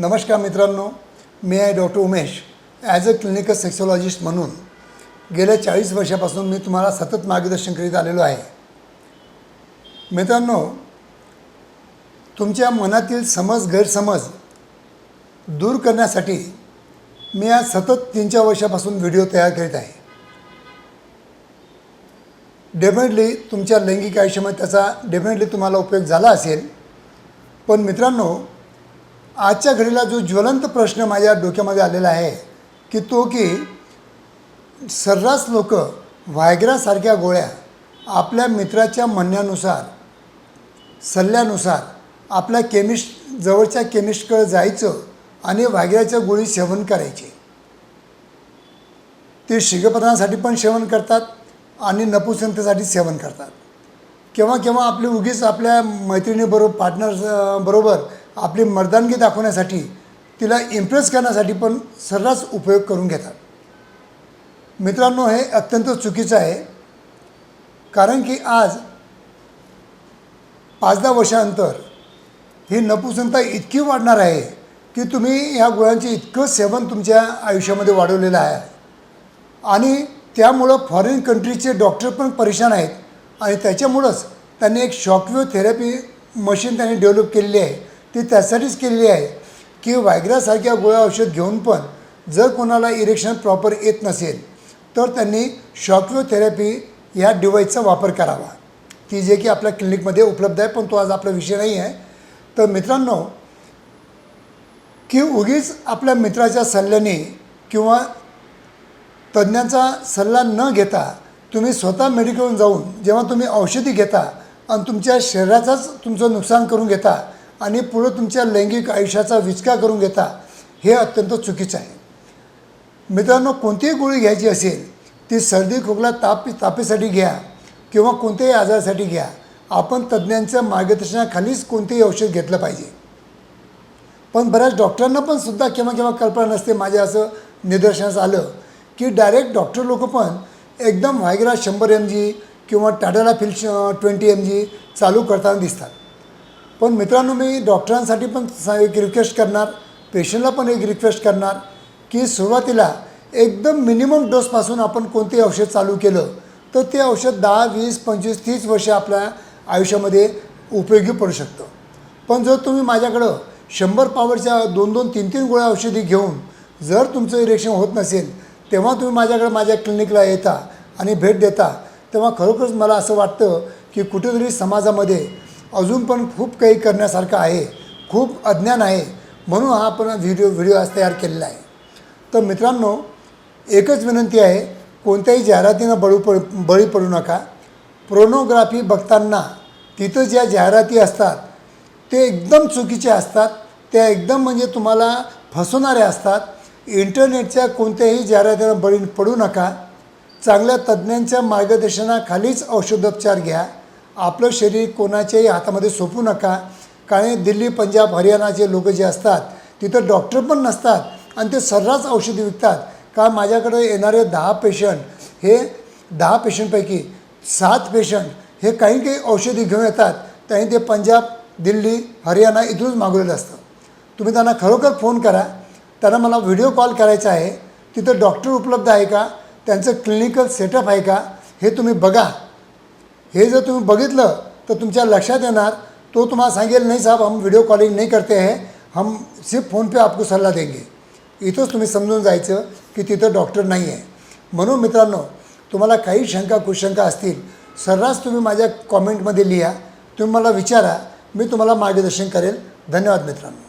नमस्कार मित्रांनो मी आहे doctor Umesh. As a clinical sexologist म्हणून गेल्या चाळीस वर्षापासून मी तुम्हाला सतत मार्गदर्शन करीत आलेलो आहे. मित्रांनो तुमच्या मनातील समज गैरसमज दूर करण्यासाठी मी आज सतत तीन चार वर्षापासून व्हिडिओ तयार करीत आहे. डेफिनेटली तुमच्या लैंगिक आयुष्यामध्ये त्याचा डेफिनेटली तुम्हाला उपयोग झाला असेल. पण मित्रांनो आजच्या घडीला जो ज्वलंत प्रश्न माझ्या डोक्यामध्ये आलेला आहे की तो की सर्रास लोक व्हायग्रासारख्या गोळ्या आपल्या मित्राच्या म्हणण्यानुसार सल्ल्यानुसार आपल्या केमिस्ट जवळच्या केमिस्टकडे जायचं आणि व्हायग्राच्या गोळी सेवन करायची. ते शिगपणासाठी पण सेवन करतात आणि नपुसंतेसाठी सेवन करतात. केव्हा केव्हा आपली उगीच आपल्या मैत्रिणीबरोबर पार्टनर बरोबर आपली मर्दानगी दाखवण्यासाठी तिला इम्प्रेस करण्यासाठी पण सर्रास उपयोग करून घेतात. मित्रांनो हे अत्यंत चुकीचं आहे. कारण की आज पाच दहा वर्षानंतर ही नपुसंता इतकी वाढणार आहे की तुम्ही ह्या गुळांचे इतकं सेवन तुमच्या आयुष्यामध्ये वाढवलेलं आहे. आणि त्यामुळं फॉरेन कंट्रीचे डॉक्टर पण परेशान आहेत. आणि त्याच्यामुळंच त्यांनी एक शॉकवेव्ह थेरपी मशीन त्यांनी डेव्हलप केलेली आहे. ती त्यासाठीच केलेली आहे की व्हायग्रासारख्या गोळ्या औषध घेऊन पण जर कोणाला इरेक्शन प्रॉपर येत नसेल तर त्यांनी शॉकवेव्ह थेरपी या डिव्हाइसचा वापर करावा. ती जे की आपल्या क्लिनिकमध्ये उपलब्ध आहे पण तो आज आपला विषय नाही आहे. तर मित्रांनो की उगीच आपल्या मित्राच्या सल्ल्याने किंवा तज्ज्ञांचा सल्ला न घेता तुम्ही स्वतः मेडिकलवरून जाऊन जेव्हा तुम्ही औषधी घेता आणि तुमच्या शरीराचाच तुमचं नुकसान करून घेता आणि पुढं तुमच्या लैंगिक आयुष्याचा विचका करून घेता हे अत्यंत चुकीचं आहे. मित्रांनो कोणतीही गोळी घ्यायची असेल ती सर्दी खोकला ताप तापेसाठी घ्या किंवा कोणत्याही आजारासाठी घ्या. आपण तज्ज्ञांच्या मार्गदर्शनाखालीच कोणतेही औषध घेतलं पाहिजे. पण बऱ्याच डॉक्टरांना पण सुद्धा केव्हा केव्हा कल्पना नसते माझ्या असं निदर्शनास आलं की डायरेक्ट डॉक्टर लोक पण एकदम व्हायग्रा शंभर एम जी किंवा टाटाला फिल ट्वेंटी एम जी चालू करताना दिसतात. पण मित्रांनो मी डॉक्टरांसाठी पण एक रिक्वेस्ट करणार पेशंटला पण एक रिक्वेस्ट करणार की सुरुवातीला एकदम मिनिमम डोसपासून आपण कोणते औषध चालू केलं तर ते औषध दहा वीस पंचवीस तीस वर्ष आपल्या आयुष्यामध्ये उपयोगी पडू शकतं. पण जर तुम्ही माझ्याकडं शंभर पावरच्या दोन दोन तीन तीन गोळ्या औषधी घेऊन जर तुमचं इरेक्शन होत नसेल तेव्हा तुम्ही माझ्याकडे माझ्या क्लिनिकला येता आणि भेट देता तेव्हा खरोखरच मला असं वाटतं की कुठेतरी समाजामध्ये अजून पण खूप काही करण्यासारखं आहे खूप अज्ञान आहे म्हणून हा आपण व्हिडिओ व्हिडिओ आज तयार केलेला आहे. तर मित्रांनो एकच विनंती आहे कोणत्याही जाहिरातीनं बळू पड बळी पडू नका. प्रोनोग्राफी बघताना तिथं ज्या जाहिराती असतात ते एकदम चुकीचे असतात त्या एकदम म्हणजे तुम्हाला फसवणाऱ्या असतात. इंटरनेटच्या कोणत्याही जाहिरातीनं बळी पडू नका. चांगल्या तज्ज्ञांच्या मार्गदर्शनाखालीच औषधोपचार घ्या. आपलं शरीर कोणाच्याही हातामध्ये सोपू नका. कारण दिल्ली पंजाब हरियाणाचे लोक जे असतात तिथं डॉक्टर पण नसतात आणि ते सर्रास औषधी विकतात. का माझ्याकडे येणारे दहा पेशंट हे दहा पेशंटपैकी सात पेशंट हे काही काही औषधी घेऊन येतात. त्यांनी ते पंजाब दिल्ली हरियाणा इथूनच मागवलेलं असतं. तुम्ही त्यांना खरोखर फोन करा. त्यांना मला व्हिडिओ कॉल करायचा आहे. तिथं डॉक्टर उपलब्ध आहे का? त्यांचं क्लिनिकल सेटअप आहे का? हे तुम्ही बघा. हे जर तुम्ही बघितलं तर तुमच्या लक्षात येणार तो तुम्हाला सांगेल नाही साहब हम व्हिडिओ कॉलिंग नाही करते आहे हम सिर्फ फ़ोन पे आपको सल्ला देंगे. इथंच तुम्ही समजून जायचं की तिथं डॉक्टर नाही आहे. म्हणून मित्रांनो तुम्हाला काही शंका कुशंका असतील सर्रास तुम्ही माझ्या कॉमेंटमध्ये लिहा. तुम्ही मला विचारा मी तुम्हाला मार्गदर्शन करेल. धन्यवाद मित्रांनो.